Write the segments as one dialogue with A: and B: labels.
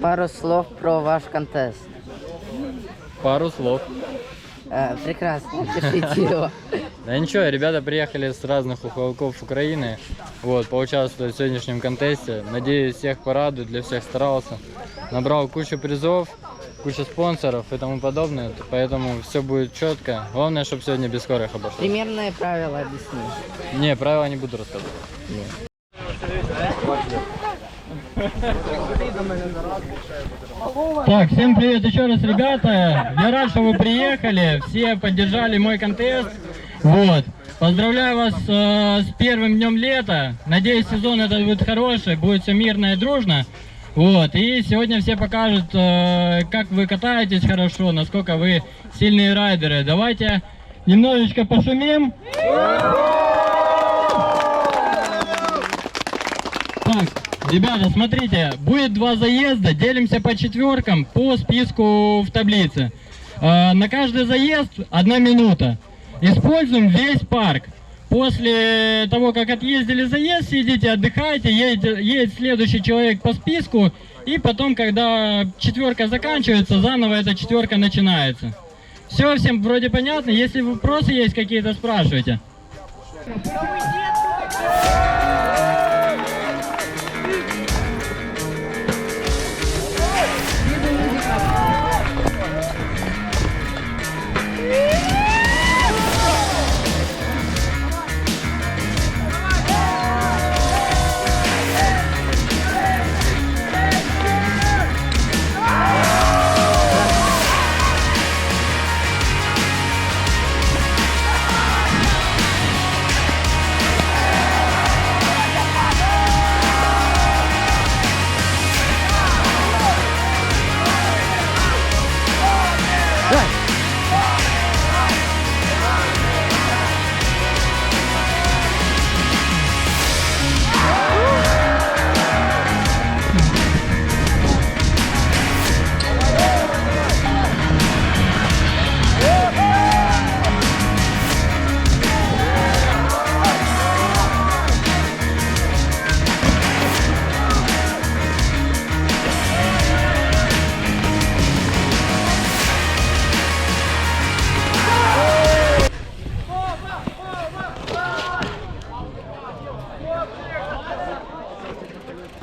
A: Пару слов про ваш контест.
B: Пару слов.
A: Прекрасно, пишите его.
B: Да ничего, ребята приехали с разных уголков Украины, вот, поучаствовать в сегодняшнем контесте. Надеюсь, всех порадует, для всех старался. Набрал кучу призов, кучу спонсоров и тому подобное, поэтому все будет четко. Главное, чтобы сегодня без скорых обошлось.
A: Примерные правила объясни.
B: Не, правила не буду рассказывать. Так, всем привет еще раз, ребята. Я рад, что вы приехали. Все поддержали мой контест. Вот. Поздравляю вас э, с первым днем лета. Надеюсь, сезон этот будет хороший, будет все мирно и дружно. Вот. И сегодня все покажут, э, как вы катаетесь хорошо, насколько вы сильные райдеры. Давайте немножечко пошумим. Так, ребята, смотрите, будет два заезда, делимся по четверкам по списку в таблице. Э, на каждый заезд одна минута. Используем весь парк. После того, как отъездили заезд, сидите, отдыхайте, едет, едет следующий человек по списку, и потом, когда четверка заканчивается, заново эта четверка начинается. Все, всем вроде понятно. Если вопросы есть какие-то, спрашивайте.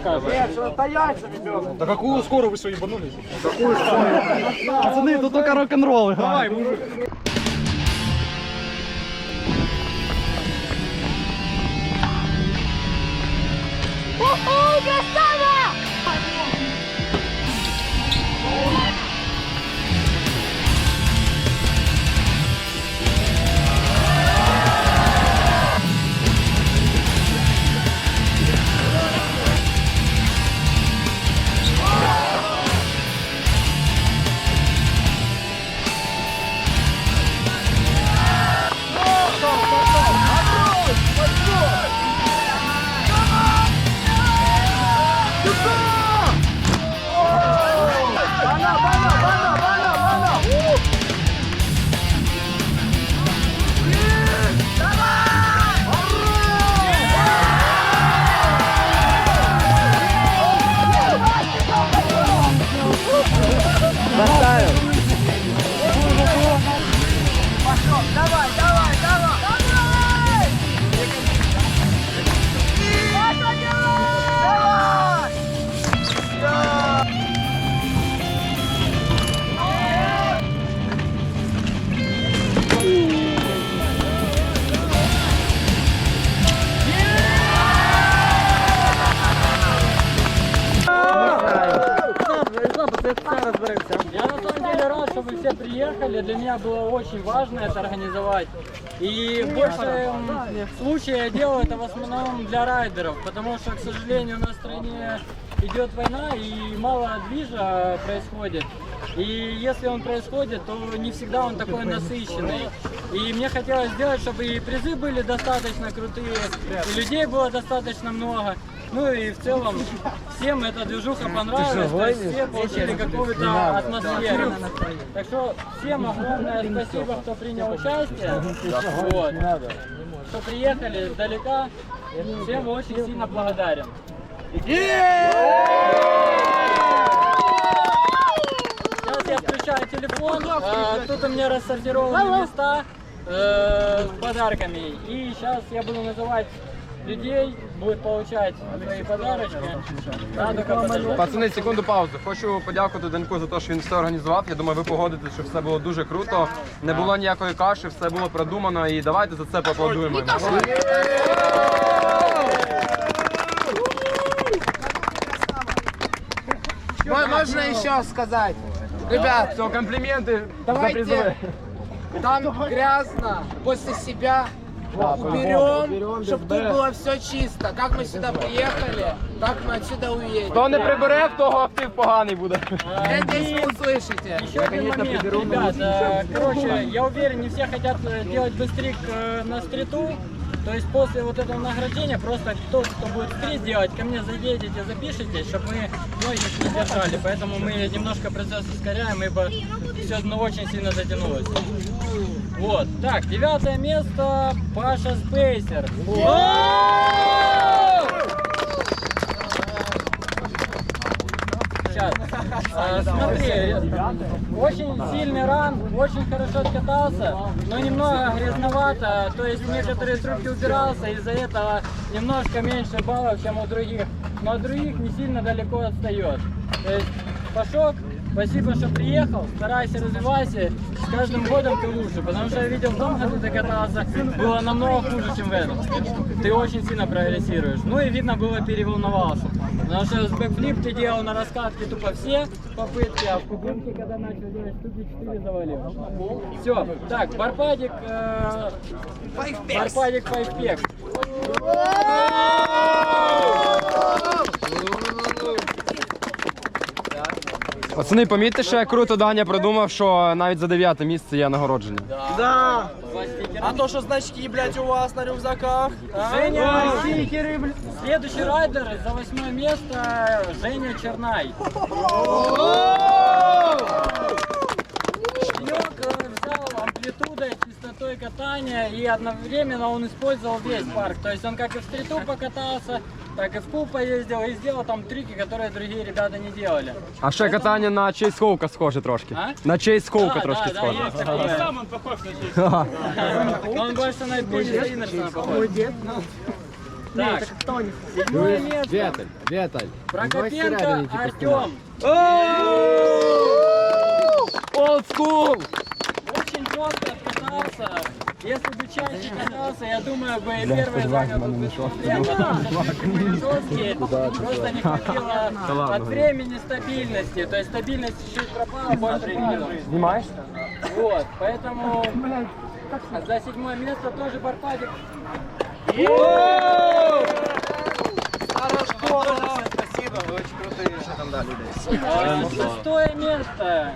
C: Да какую скорую вы что, ебанулись? Какую скорую? Пацаны, тут только рок-н-ролл Давай, мужик.
B: Приехали. Для меня было очень важно это организовать. И в большем случае я делаю это в основном для райдеров, потому что, к сожалению, в стране идет война и мало движа происходит. И если он происходит, то не всегда он такой насыщенный. И мне хотелось сделать, чтобы и призы были достаточно крутые, и людей было достаточно много. Ну и в целом всем эта движуха понравилась, то есть все получили какую-то атмосферу. Так что всем огромное спасибо, кто принял участие, вот, что приехали издалека. Всем очень сильно благодарен. телефон, э, тут у меня рассортированы места э, с подарками. И сейчас я буду называть людей, будут получать свои подарочки. Надо.
D: Пацани, секунду паузу. Хочу подякувати Даньку за те, що він все організував. Я думаю, ви погодитесь, що все було дуже круто. Не було ніякої каші, все було продумано. І давайте за це поаплодуємо. йому.
E: Мо- Можно еще сказать? Ребят,
D: Все, компліменти за призови.
E: там грязно, после себя уберем, чтобы тут было все чисто. Как мы сюда приехали, так мы отсюда уедем.
D: Хто не прибере, в того актив поганий буде.
E: Вы услышите.
B: Еще один момент, ребят. э, Короче, я уверен, не все хотят э, делать быстрик э, на стриту. То есть после вот этого награждения просто тот, кто будет стрит делать, ко мне заедете, запишитесь, чтобы мы многих не держали. Поэтому мы немножко процесс ускоряем, ибо все ну, очень сильно затянулось. Вот. Так, девятое место Паша Спейсер. Сейчас. А, смотри, очень сильный ран, очень хорошо откатался, но немного грязновато, то есть некоторые трюки убирался, из-за этого немножко меньше баллов, чем у других, но от других не сильно далеко отстает. То есть, Пашок, спасибо, что приехал, старайся, развивайся, с каждым годом ты лучше, потому что я видел в том году ты катался, было намного хуже, чем в этом. Ты очень сильно прогрессируешь. Ну и видно было переволновался. Потому что с бэкфлип ты делал на раскатке тупо все попытки, а в кубинке, когда начал делать штуки 4 завалил. Все, так, барпадик, э, барпадик файвпек.
D: Пацани, помітьте, що я круто Даня продумав, що навіть за дев'яте місце є нагородження.
B: Да.
C: А то, що значки, блядь, у вас на рюкзаках?
B: Женя, следующий райдер за восьмое место Женя Чернай. Амплитудой, частотой катания и одновременно он использовал весь парк. То есть он как и в стриту покатался, так и в куб поездил и сделал там трюки, которые другие ребята не делали.
D: А ще катання на Чейз Хоука схоже трошки.
B: А?
D: На Чейз Хоука
B: Да,
D: трошки
B: да, да,
D: схоже.
B: есть такое. Сам он похож на Он больше на Пенни Иннерсона похож. Так, седьмое место.
A: Віталь, Віталь.
B: Прокопенко Артем.
D: Олд скул!
B: Очень. Если бы чаще катался, я думаю, бы и первый занял бы что жесткие, просто не хватило от времени стабильности. То есть стабильность чуть-чуть пропала, больше видел.
D: Знімаєш?
B: Вот, поэтому за седьмое место тоже Барпадик. А, Шестое место.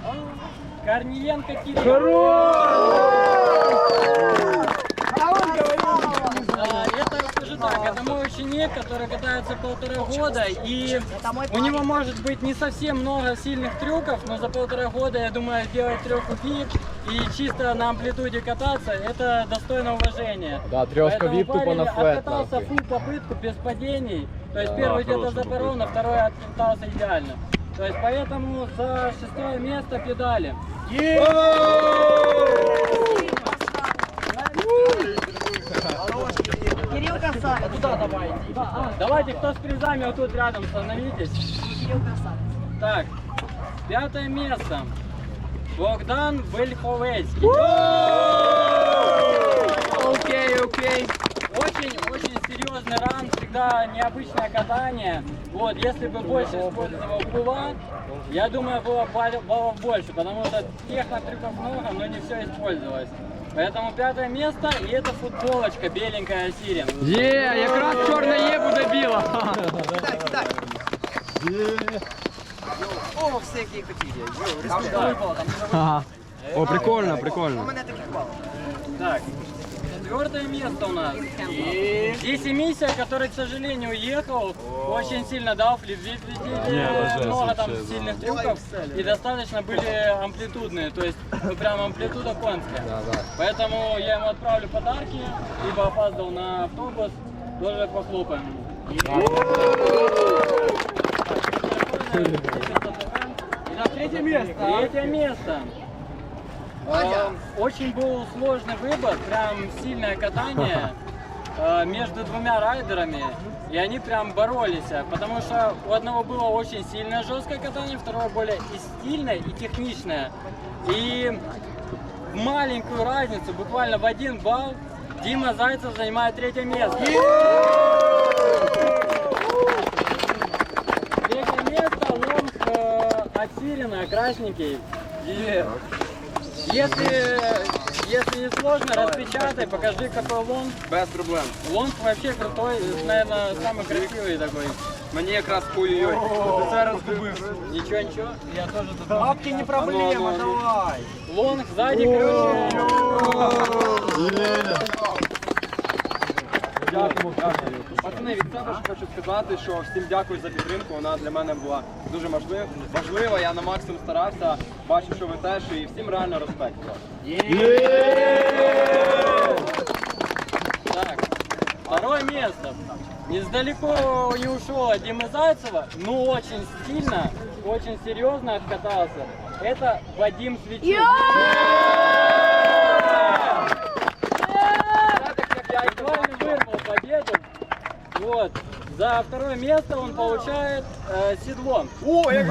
B: Корниенко Кирилл. А, Это, скажу так, это мой ученик, который катается полтора года, и у него может быть не совсем много сильных трюков, но за полтора года, я думаю, сделать трех фиг и чисто на амплитуде кататься, это достойно уважения.
D: Да,
B: Поэтому
D: вип тупо на флет,
B: Откатался фул попытку без падений, то есть первый где-то запорол, на второй откатался идеально. То есть поэтому за шестое место педали.
F: Кирилл красавец.
B: Куда давай иди? Давайте, кто с призами, вот тут рядом становитесь.
F: Кирилл красавец.
B: Так, пятое место. Богдан Вельховецкий.
D: Окей, окей.
B: Очень-очень серьезный ран, всегда необычное катание. Вот, если бы больше использовал пула, я думаю, было балл- баллов больше, потому что технотрюков много, но не все использовалось. Поэтому пятое место, и это футболочка беленькая Сирен.
D: Є, якраз чорне є, буде біла.
E: О, всякие хотите.
D: Ага. О, прикольно, прикольно.
B: Так, четвертое место у нас. Здесь Миссия, который, к сожалению, уехал, очень сильно дал флип много там сильных трюков и достаточно были амплитудные, то есть ну, прям амплитуда конская. Поэтому я ему отправлю подарки, либо опаздывал на автобус, тоже похлопаем. Итак, третье место. Третье место. Очень был сложный выбор, прям сильное катание э, между двумя райдерами. И они прям боролись, э, потому что у одного было очень сильное жесткое катание, второе более и стильное, и техничное. И маленькую разницу, буквально в один балл, Дима Зайцев занимает третье место. Третье место лонг э, от Сирина, Красненький. И Если, если не сложно, распечатай, покажи какой лонг.
D: Без проблем.
B: Лонг вообще крутой, наверное, самый красивый такой.
D: Ти це розгубився.
B: Ничего, ничего, я тоже тут.
C: Бабки не проблема, давай.
B: Лонг сзади круче.
D: Дякую, дякую. Пацани, від себе ж хочу сказати, що всім дякую за підтримку. Вона для мене була дуже важлива. важлива. Я на максимум старався. Бачу, що ви теж, і всім реально респект.
B: Так, второе место. Недалеко не ушел от Димы Зайцева, но очень сильно, очень серьезно откатался. Это Вадим Свечук. За второе место он получает э, седло.
D: О, як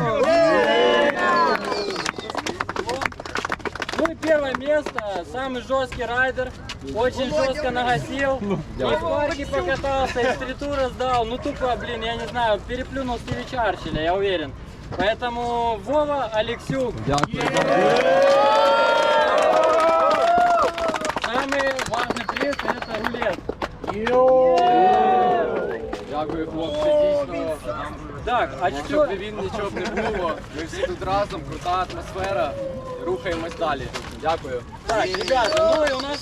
B: Ну и первое место, самый жесткий райдер, очень жестко нагасил, и в парке покатался, и стриту раздал, ну тупо, блин, я не знаю, переплюнул Стиви Чарчилля, я уверен. Поэтому Вова Алексюк. Самый важный приз это рулет.
D: Дякую, хлопці. Дійсно.
B: Так, а
D: Якщо б він, нічого б не було. Ми всі тут разом, крута атмосфера. Рухаємось далі. Дякую.
B: Так, ребята, ну і у нас